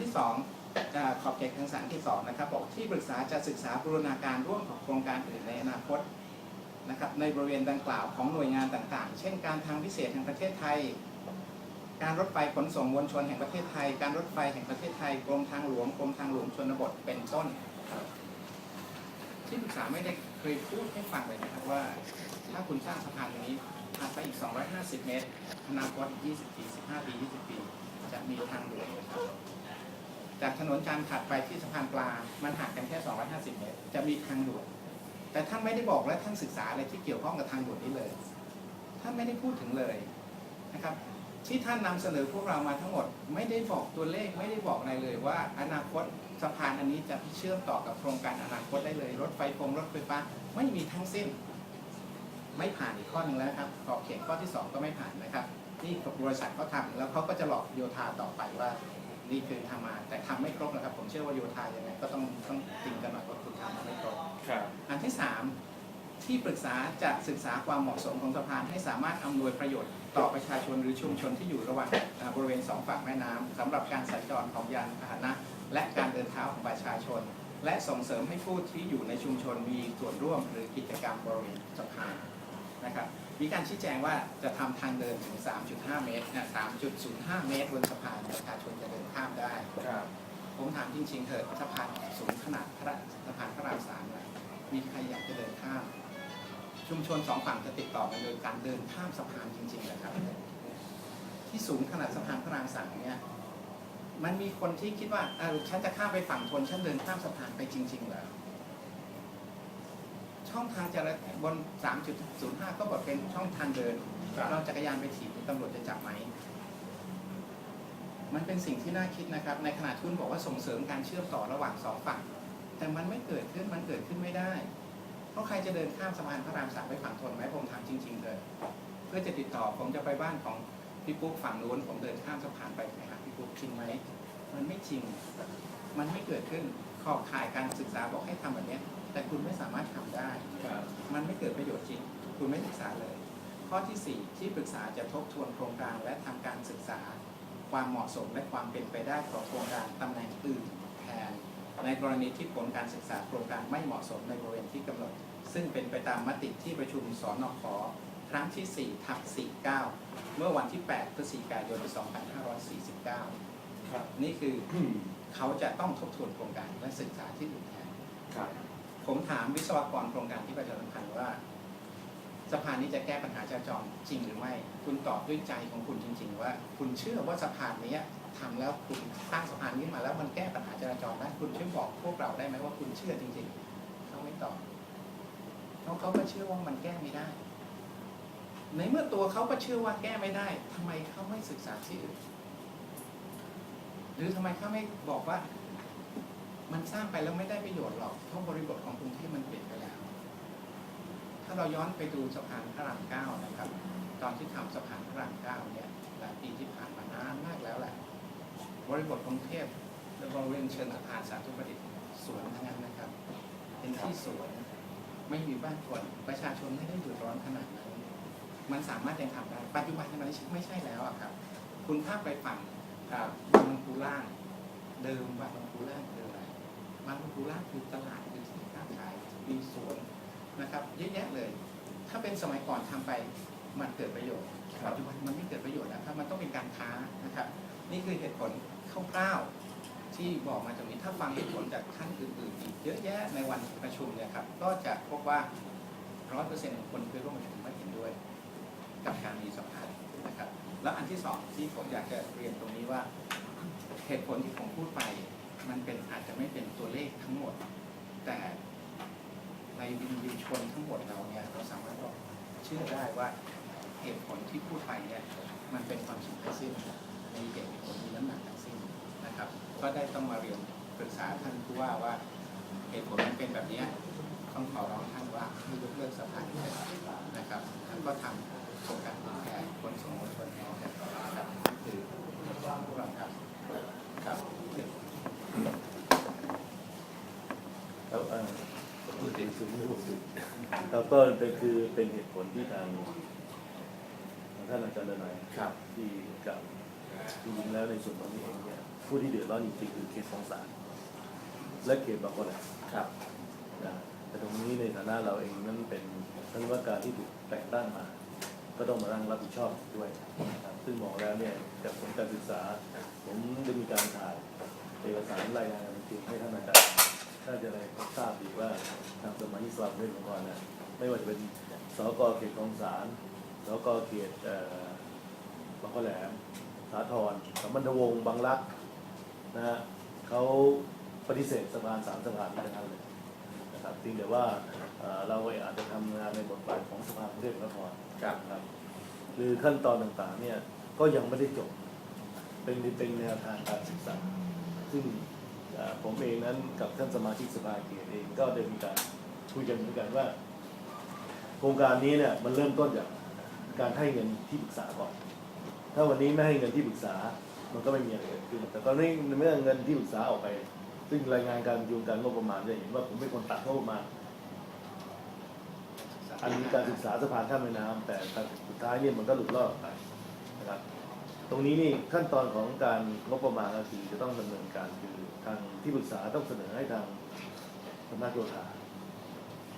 ที่สองขอบเขตทางสารที่สองนะครับบอกที่ปรึกษาจะศึกษาบูรณาการร่วมกับโครงการอื่นในอนาคตนะครับในบริเวณดังกล่าวของหน่วยงานต่างๆ เช่น การทางพิเศษแห่งประเทศไทย การรถไฟขนส่งมวลชนแห่งประเทศไทย การรถไฟแห่งประเทศไทยกรมทางหลวงกรมทางหลวงชนบทเป็นต้น ที่ปรึกษาไม่ได้เคยพูดให้ฟังเลยนะครับว่า ถ้าคุณสร้างสะพานตรงนี้ถัดไปอีก 250 เมตรอนาคต20ปี15 ปี 20 ปี จะมีทางด่วนนะครับ จากถนนจานถัดไปที่สะพานปลา มันห่างกันแค่ 250 เมตร จะมีทางด่วน แต่ท่านไม่ได้บอกและท่านศึกษาอะไรที่เกี่ยวข้องกับทางด่วนนี้เลย ท่านไม่ได้พูดถึงเลยนะครับ ที่ท่านนำเสนอพวกเรามาทั้งหมด ไม่ได้บอกตัวเลขไม่ได้บอกอะไรเลยว่า อนาคตสะพานอันนี้จะเชื่อมต่อกับโครงการอนาคตได้เลย รถไฟฟงรถไฟฟ้าไม่มีทั้งสิ้น ไม่ผ่านอีกข้อหนึ่งแล้วครับขอบเขตข้อที่ 2 ก็ไม่ผ่านนะครับ นี่บริษัทเขาทำแล้วเขาก็จะหลอกโยธาต่อไปว่า นี่คือทำมาแต่ทำไม่ครบนะครับ ผมเชื่อว่าโยธายังไงก็ต้องต้องจริงกันหน่อยว่าคุณทำมาไม่ครบครับอันที่3ที่ปรึกษาจะศึกษาความเหมาะสมของสะพานให้สามารถอำนวยประโยชน์ต่อประชาชนหรือชุมชนที่อยู่ระหว่างอ่าบริเวณสองฝั่งแม่น้ำสำหรับการสัญจรของยานพาหนะ และการเดินเท้าของประชาชน และส่งเสริมให้ผู้ที่อยู่ในชุมชนมีส่วนร่วมหรือกิจกรรมบริเวณสะพานนะครับ มีการชี้แจงว่าจะทำทางเดินถึง 3.5 เมตรนะ3.05 เมตรบนสะพานประชาชนจะเดินข้ามได้ครับผมถามจริงๆเถอะสะพานสูงขนาดพระสะพานพระรามสามเนี่ยมีใครอยากจะเดินข้าม ชุมชนสองฝั่งจะติดต่อกันโดยการเดินข้ามสะพานจริงๆนะครับ ที่สูงขนาดสะพานพระรามสามเนี่ยมันมีคนที่คิดว่าเออฉันจะข้ามไปฝั่งทนฉันเดินข้ามสะพานไปจริงๆเหรอ ช่องทางจราบน 3.05 ก็บอกเป็นช่องทางเดินครับ เราจักรยานไปถีบตำรวจจะจับไหม มันเป็นสิ่งที่น่าคิดนะครับ ในขณะที่คุณบอกว่าส่งเสริมการเชื่อมต่อระหว่างสองฝั่ง แต่มันไม่เกิดขึ้น มันเกิดขึ้นไม่ได้ เพราะใครจะเดินข้ามสะพานพระรามสามไปฝั่งทนไหมผมถามจริงๆเลย เพื่อจะติดต่อผมจะไปบ้านของพี่ปุ๊กฝั่งนู้นผมเดินข้ามสะพานไปไปหาพี่ปุ๊กจริงไหม มันไม่จริง มันไม่เกิดขึ้นขอบข่ายการศึกษาบอกให้ทำแบบเนี้ย แต่คุณไม่สามารถทำได้ครับมันไม่เกิดประโยชน์จริง คุณไม่ศึกษาเลย ข้อที่ 4 ที่ปรึกษาจะทบทวนโครงการและทำการศึกษา ความเหมาะสมและความเป็นไปได้ของโครงการตำแหน่งอื่นแทน ในกรณีที่ผลการศึกษาโครงการไม่เหมาะสมในบริเวณที่กำหนด ซึ่งเป็นไปตามมติที่ประชุมสนขครั้งที่4ทับ49 เมื่อวันที่ 8 พฤศจิกายน 2549 ครับ นี่คือเขาจะต้องทบทวนโครงการและศึกษาที่อื่นแทนครับ ผมถามวิศวกรโครงการที่ประชาสัมพันธ์ว่าสะพานนี้จะแก้ปัญหาจราจรจริงหรือไม่ คุณตอบด้วยใจของคุณจริง ๆ ว่า คุณเชื่อว่าสะพานนี้ทำแล้วคุณสร้างสะพานนี้มาแล้วมันแก้ปัญหาจราจรได้คุณช่วยบอกพวกเราได้ไหมว่าคุณเชื่อจริงๆเขาไม่ตอบเพราะเขาก็เชื่อว่ามันแก้ไม่ได้ ในเมื่อตัวเขาก็เชื่อว่าแก้ไม่ได้ทำไมเขาไม่ศึกษาที่อื่นหรือทำไมเขาไม่บอกว่า มันสร้างไปแล้วไม่ได้ประโยชน์หรอกเพราะบริบทของกรุงเทพมันเปลี่ยนไปแล้ว ถ้าเราย้อนไปดูสะพานพระรามเก้านะครับ ตอนที่ทำสะพานพระรามเก้าเนี่ยหลายปีที่ผ่านมานานมากแล้วแหละบริบทกรุงเทพและบริเวณเชิงสะพานสาธุประดิษฐ์สวนทั้งนั้นนะครับ เป็นที่สวนไม่มีบ้านคนประชาชนไม่ได้เดือดร้อนขนาดนั้นมันสามารถยังทำได้ปัจจุบันมันไม่ใช่แล้วครับ คุณข้ามไปฝั่งบางลำพูล่าง เดิมบางลำพูล่างคืออะไร บางลำพูล่างคือตลาดคือที่ค้าขายมีสวนนะครับเยอะแยะเลย ถ้าเป็นสมัยก่อนทำไปมันเกิดประโยชน์ครับปัจจุบันมันไม่เกิดประโยชน์แล้วครับมันต้องเป็นการค้านะครับ นี่คือเหตุผลคร่าวๆที่บอกมาตรงนี้ถ้าฟังเหตุผลจากท่านอื่นๆอีกเยอะแยะในวันประชุมเนี่ยครับก็จะพบว่าร้อยเปอร์เซ็นต์ของคนที่ร่วมประชุมไม่เห็นด้วย กับการมีสะพานนะครับ แล้วอันที่สองที่ผมอยากจะเรียนตรงนี้ว่าเหตุผลที่ผมพูดไป มันเป็นอาจจะไม่เป็นตัวเลขทั้งหมด แต่ในวินยูชนทั้งหมดเราเนี่ยเราสามารถบอกเชื่อได้ว่าเหตุผลที่พูดไปเนี่ยมันเป็นความจริงทั้งสิ้นมีเหตุผลมีน้ำหนักทั้งสิ้นนะครับ ก็ได้ต้องมาเรียนปรึกษาท่านผู้ว่าว่าเหตุผลมันเป็นแบบนี้ต้องขอร้องท่านว่าให้ยกเลิกสะพานนี้นะครับท่านก็ทำโครงการแก่คนสงมวลชนแห่งนะครับนี่คือพวกเราครับครับ ครับเอ่อพูด ถึงสิ่งที่ผมดูแล้วก็เป็นคือเป็นเหตุผลที่ทางทางท่านอาจารย์ดนัยครับที่กล่าวจริงๆแล้วในส่วนตรงนี้เองเนี่ยผู้ที่เดือดร้อนจริงๆคือเขตของศาลและเขตบางคนแหละครับนะแต่ตรงนี้ในฐานะเราเองนั้นเป็นท่านว่าการที่ถูกแต่งตั้งมา ก็ต้องมานั่งรับผิดชอบด้วยนะครับซึ่งมองแล้วเนี่ยจากผลการศึกษา ผมได้มีการถ่ายเอกสารรายงานการประชุมให้ท่านอาจารย์ ท่านจะได้ทราบดีว่าทางสมาชิกสภาผู้แทนองค์กรเนี่ยไม่ว่าจะเป็นสกเขตของศาลสกเขตเอ่อบางขแหลมสาทรสัมพันธวงศ์บางรักนะฮะเขาปฏิเสธสะพานสามสะพานนี้ทั้งนั้นเลยนะครับเพียงแต่ว่าเอ่อเราเองอาจจะทำงานในบทบาทของสภากรุงเทพมหานครครับครับคือขั้นตอนต่างๆเนี่ยก็ยังไม่ได้จบ เป็นเป็นแนวทางการศึกษาซึ่งเอ่อ ผมเองนั้นกับท่านสมาชิกสภาเขตเองก็ได้มีการคุยกันเหมือนกันว่า โครงการนี้เนี่ยมันเริ่มต้นจากการให้เงินที่ปรึกษาก่อน ถ้าวันนี้ไม่ให้เงินที่ปรึกษา มันก็ไม่มีอะไรเกิดขึ้น แต่ตอนนี้เมื่อเงินที่ปรึกษาออกไป ซึ่งรายงานการประชุมการงบประมาณจะเห็นว่าผมเป็นคนตัดงบประมาณอันนี้การศึกษาสะพานข้ามแม่น้ำแต่สุดท้ายเนี่ยมันก็หลุดรอดอไปนะครับ ตรงนี้นี่ขั้นตอนของการงบประมาณก็คือจะต้องดำเนินการคือ ทางที่ปรึกษาต้องเสนอให้ทางสำนักโยธา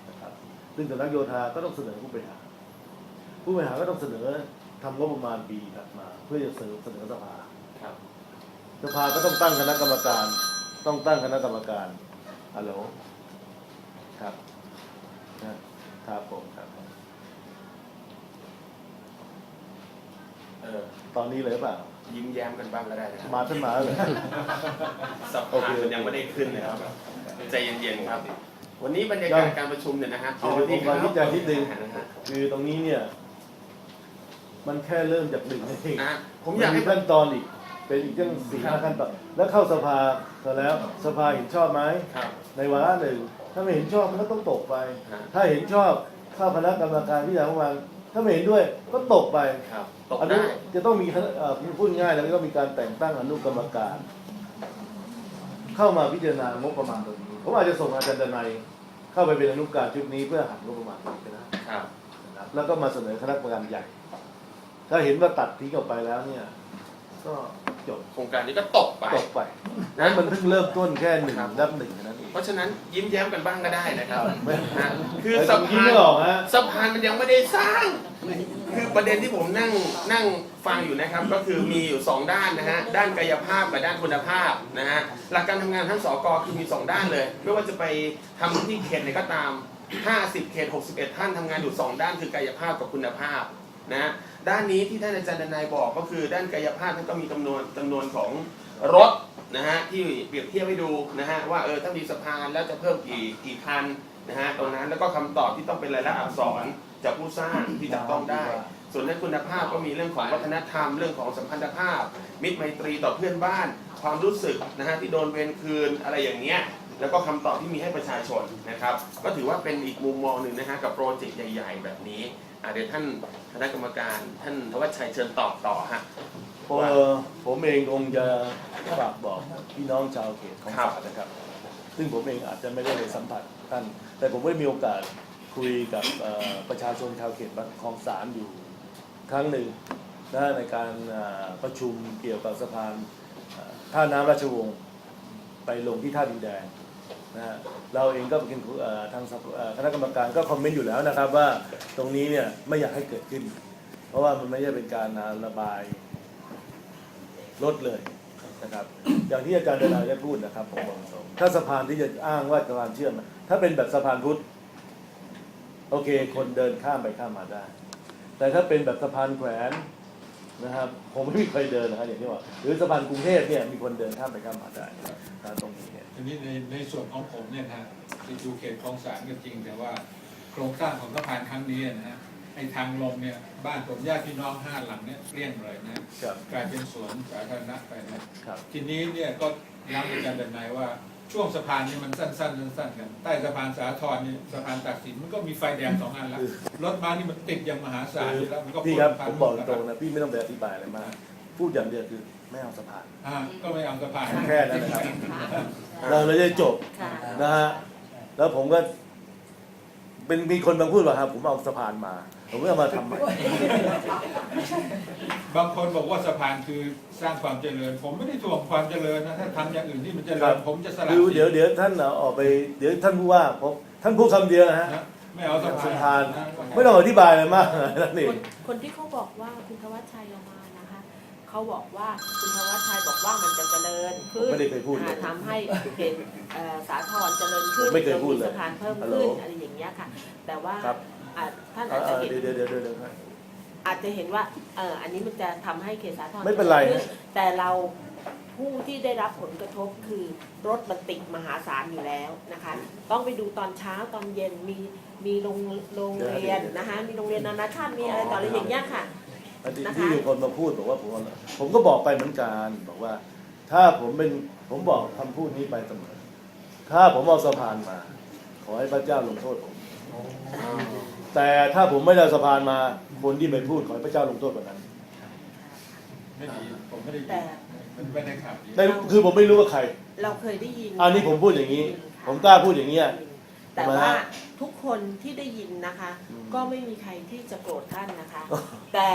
นะครับซึ่งสำนักโยธาก็ต้องเสนอผู้บริหารผู้บริหารก็ต้องเสนอทำงบประมาณปีถัดมา เพื่อจะเสนอเสนอสภาครับสภาก็ต้องตั้งคณะกรรมการ ต้องตั้งคณะกรรมการฮัลโหลครับนะครับผมครับเออตอนนี้เลยเปล่า ยิ้มแย้มกันบ้างก็ได้นะครับมาท่านมาแล้วเหรอสโอภาเค มันยังไม่ได้ขึ้นนะครับใจเย็นๆครับ วันนี้บรรยากาศการประชุมเนี่ยนะฮะเดี๋ยวผมขอชี้แจงนิดนึงนะฮะคือตรงนี้เนี่ย มันแค่เริ่มจากหนึ่งนั่นเองอะผมอยากให้ขั้นตอนอีก เป็นอีกตั้งสี่ห้าขั้นตอน แล้วเข้าสภาเสร็จแล้วสภาเห็นชอบไหม ครับ ในวาระหนึ่งถ้าไม่เห็นชอบมันก็ต้องตกไป ฮะ ถ้าเห็นชอบเข้าคณะกรรมการที่จะประมาณ ถ้าไม่เห็นด้วยก็ตกไปครับตกอันนี้ได้จะต้องมีคณะเอ่อพูดง่ายแล้วก็มีการแต่งตั้งอนุกรรมการ เข้ามาพิจารณางบประมาณตรงนี้ผมอาจจะส่งอาจารย์ดนัยเข้าไปเป็นอนุกรรมการชุดนี้เพื่อหักงบประมาณตรงนี้ไปนะครับ นะครับแล้วก็มาเสนอคณะกรรมการใหญ่ ถ้าเห็นว่าตัดทิ้งออกไปแล้วเนี่ย ก็จบโครงการนี้ก็ตกไป ตกไป นั้นมันเพิ่งเริ่มต้นแค่หนึ่งนับหนึ่งแค่นั้น เองเพราะฉะนั้นยิ้มแย้มกันบ้างก็ได้นะครับไม่นะคือไอ้สะตรงนี้พานไม่ออกฮะสะพานมันยังไม่ได้สร้าง คือประเด็นที่ผมนั่งนั่งฟังอยู่นะครับ ก็คือมีอยู่สองด้านนะฮะด้านกายภาพกับด้านคุณภาพนะฮะหลักการทำงานทั้งสกคือมีสองด้านเลย ไม่ว่าจะไปทำที่เขตไหนก็ตาม 50 เขต 61 ท่านทำงานอยู่สองด้านคือกายภาพกับคุณภาพ นะด้านนี้ที่ท่านอาจารย์ดนายบอกก็คือด้านกายภาพท่านก็มีจำนวนจำนวนของรถนะฮะที่เปรียบเทียบให้ดูนะฮะว่าเออถ้ามีสะพานแล้วจะเพิ่มกี่กี่คันนะฮะตรงนั้นแล้วก็คำตอบที่ต้องเป็นรายละอักษรจากผู้สร้างที่จับต้องได้ ส่วนในคุณภาพก็มีเรื่องของวัฒนธรรม เรื่องของสัมพันธภาพ มิตรไมตรีต่อเพื่อนบ้าน ความรู้สึกนะฮะที่โดนเวรคืนอะไรอย่างเงี้ย แล้วก็คำตอบที่มีให้ประชาชนนะครับ ก็ถือว่าเป็นอีกมุมมองหนึ่งนะฮะกับโปรเจกต์ใหญ่ ๆ แบบนี้อะเดี๋ยวท่านคณะกรรมการท่านธวัชชัยเชิญตอบต่อฮะเออผมเองคงจะฝากบอกพี่น้องชาวเขตของครับศาลนะครับ ซึ่งผมเองอาจจะไม่ได้ไปสัมผัสท่าน แต่ผมได้มีโอกาสคุยกับเอ่อประชาชนชาวเขตคลองสารอยู่ครั้งหนึ่งนะฮะในการเอ่อประชุมเกี่ยวกับสะพานเอ่อท่าน้ำราชวงศ์ ไปลงที่ท่าดินแดงนะฮะเราเองก็เป็นทางคณะกรรมการก็คอมเมนต์อยู่แล้วนะครับว่าตรงนี้เนี่ยไม่อยากให้เกิดขึ้น เพราะว่ามันไม่ใช่เป็นการระบายลดเลยนะครับอย่างที่อาจารย์เดนาได้พูดนะครับผมบอกถ้าสะพานที่จะอ้างว่าสะพานเชื่อม ถ้าเป็นแบบสะพานพุทธโอเค คนเดินข้ามไปข้ามมาได้ แต่ถ้าเป็นแบบสะพานแขวน นะครับผมไม่มีใครเดินนะครับอย่างที่ว่าหรือสะพานกรุงเทพเนี่ยมีคนเดินข้ามไปข้ามมาได้นะตรงนี้เนี่ยทีนี้ในในส่วนของผมเนี่ยนะฮะที่ดูเขตคลองสารก็จริงแต่ว่าโครงสร้างของสะพานครั้งนี้นะฮะ ไอ้ทางลงเนี่ย บ้านผมญาติพี่น้องห้าหลังเนี่ยเกลี้ยงเลยนะครับกลายเป็นสวนสาธารณะไปนะครับ ทีนี้เนี่ยก็ย้ำอาจารย์เดนายว่าช่วงสะพานนี่มันสั้นๆสั้นๆกันใต้สะพานสาทรนี่สะพานตักสินมันก็มีไฟแดงสองอันแล้วรถมานี่มันติดอย่างมหาศาลอยู่แล้วมันก็พี่ครับพ่นผมบอกผ่านตรงๆนะพี่ไม่ต้องไปอธิบายอะไรมาก พูดอย่างเดียวคือไม่เอาสะพาน อ่าก็ไม่เอาสะพานแค่นั้นนะครับ เราเลยจะจบค่ะนะฮะแล้วผมก็ เป็นมีคนบางพูดว่าครับผมเอาสะพานมา ผมก็เอามาทำใหม่ บางคนบอกว่าสะพานคือสร้างความเจริญ ผมไม่ได้ถ่วงความเจริญนะถ้าทำอย่างอื่นที่มันเจริญผมจะสละคือสิทธิ์เดี๋ยวเดี๋ยวท่านเอาออกไปเดี๋ยวท่านผู้ว่าผมท่านพูดคำเดียวนะฮะ นะไม่เอาสะสะพาพานนไม่ต้องอธิบายอะไรมากนั่นเอคงนคนที่เขาบอกว่าคุณธวัชชัยออกมานะคะเขาบอกว่าคุณธวัชชัยบอกว่ามันจะเจริญผมขึ้นไม่ได้เคยพูดเลยอ่าทำให้เขตเอ่อสาทรเจริญขึ้นผมไม่เคยพูดเลยสะพานเพิ่มฮัลโหลขึ้นอะไรอย่างเงี้ยค่ะ แต่ว่าครับ อ่าท่านเอ่อาจอจะเห็น เดี๋ยวเดี๋ยวเดี๋ยวเดี๋ยวครับอาจจะเห็นว่า เอออันนี้มันจะทำให้เขตสาทรไม่เป็นไรจญขึ้นะแต่เราผู้ที่ได้รับผลกระทบคือรถมันติดมหาศาลอยู่แล้วนะคะ ต้องไปดูตอนเช้าตอนเย็นมีมีโรงโรงเรียนนะคะ มีโรงเรียนนานาชาติมีอะไรต่ออะไรอย่างเงี้ยค่ะอันที่นะคะ ที่มีคนมาพูดบอกว่าผมว่าผมก็บอกไปเหมือนกันบอกว่า ถ้าผมเป็นผมบอกคำพูดนี้ไปเสมอ ถ้าผมเอาสะพานมา ขอให้พระเจ้าลงโทษผม แต่ถ้าผมไม่ได้เอาสะพานมาคนที่ไปพูดขอให้พระเจ้าลงโทษแบบนั้นไม่ดีผมไม่ได้ยินแต่มันไม่ได้ข่าวดีแต่คือผมไม่รู้ว่าใคร เราเคยได้ยินอันนี้ผมพูดอย่างนี้ ผมกล้าพูดอย่างนี้ยแต่ทำไมว่าฮะ ทุกคนที่ได้ยินนะคะอืมก็ไม่มีใครที่จะโกรธท่านนะคะ แต่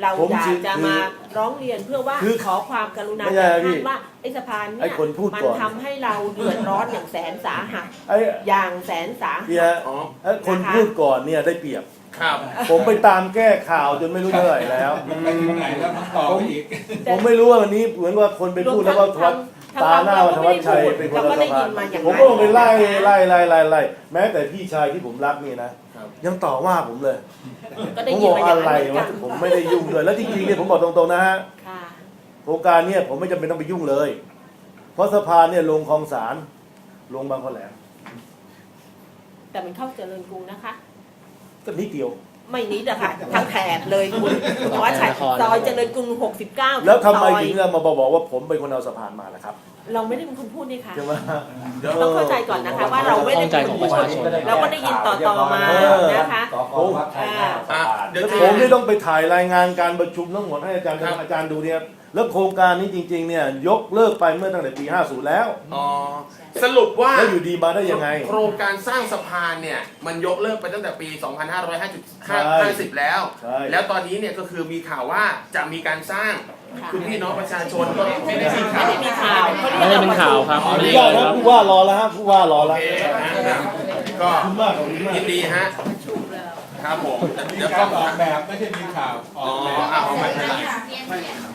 เราผมอยาคืกอจะมาร้องเรียนเพื่อว่าคือขอความกรุณาไม่จากใช่ท่าพี่นว่าไอ้สะพานไอ้เนี่ยคนพูดมันก่อน ทำให้เราเดือดร้อนอย่างแสนสาหัสไอ้อย่างแสนสาหัเนี่สยอ๋อ ไอ้คนพูดก่อนเนี่ยได้เปรียบ ครับ ผมไปตามแก้ข่าวจนไม่รู้เท่าไหร่แล้ว มันไปถึงไหนแล้วมันต่อไปอีก ผมไม่รู้ว่าวันนี้เหมือนว่าคนไปพูดแล้วว่าทวัด ตาหน้าวันทวัชชัยเป็นคนเราละก็สะได้พายินนมาอย่างผมนั้นก็ลงไปไล่ไล่ไล่ไล่ไล่แม้แต่พี่ชายที่ผมรักนี่นะครับยังต่อว่าผมเลยก็ได้ผมยิบนอกมาออะย่างไรนั้นเหมือนวะกันผมไม่ได้ยุ่งเลย แล้วจริงๆเนี่ยผมบอกตรงๆนะฮะค่ะโครงการเนี่ยผมไม่จำเป็นต้องไปยุ่งเลย เพราะสะพานเนี่ยลงคลองสารลงบางขอแหลมแต่มันเข้าเจริญกรุงนะคะก็นิดเดียว ไม่นิดอะค่ะทั้งแถบเลยคุณเพราะว่าชัยซอยเจริญกรุง69แล้วทำไมซอยถึงจะมาบอกว่าผมเป็นคนเอาสะพานมาล่ะครับ เราไม่ได้เป็นคนพูดนี่ค่ะ ใช่ไหมต้องเข้าใจก่อนนะคะว่าเราไม่ได้เป็นคนพูดเราก็ได้ยินต่อๆมานะคะโอ้อะเดี๋ยวแล้วผมนี่ต้องไปถ่ายรายงานการประชุมทั้งหมดให้อาจารย์ครับอาจารย์ดูเนี่ย แล้วโครงการนี้จริง ๆ เนี่ย ยกเลิกไปเมื่อตั้งแต่ปี 50 แล้ว อ๋อสรุปว่าแล้วอยู่ดีมาได้ยังไง โครงการสร้างสะพานเนี่ย มันยกเลิกไปตั้งแต่ปีใช่2550 แล้ว ใช่ แล้วตอนนี้เนี่ยก็คือมีข่าวว่าจะมีการสร้างค่ะคุณพี่น้องประชาชนก็ไม่ได้มีข่าว ไม่ได้มีข่าวเขาเรียกไม่ได้เป็นข่าวครับขออนุญาตนะผู้ว่ารอแล้วฮะผู้ว่ารอโอแล้วเคนะครับก็ขอบคุณมากขอบคุณมากยินดีฮะครับผมมีเดี๋ยวกาก็รออกแบบไม่ใช่มีข่าวออ๋ออกแบบ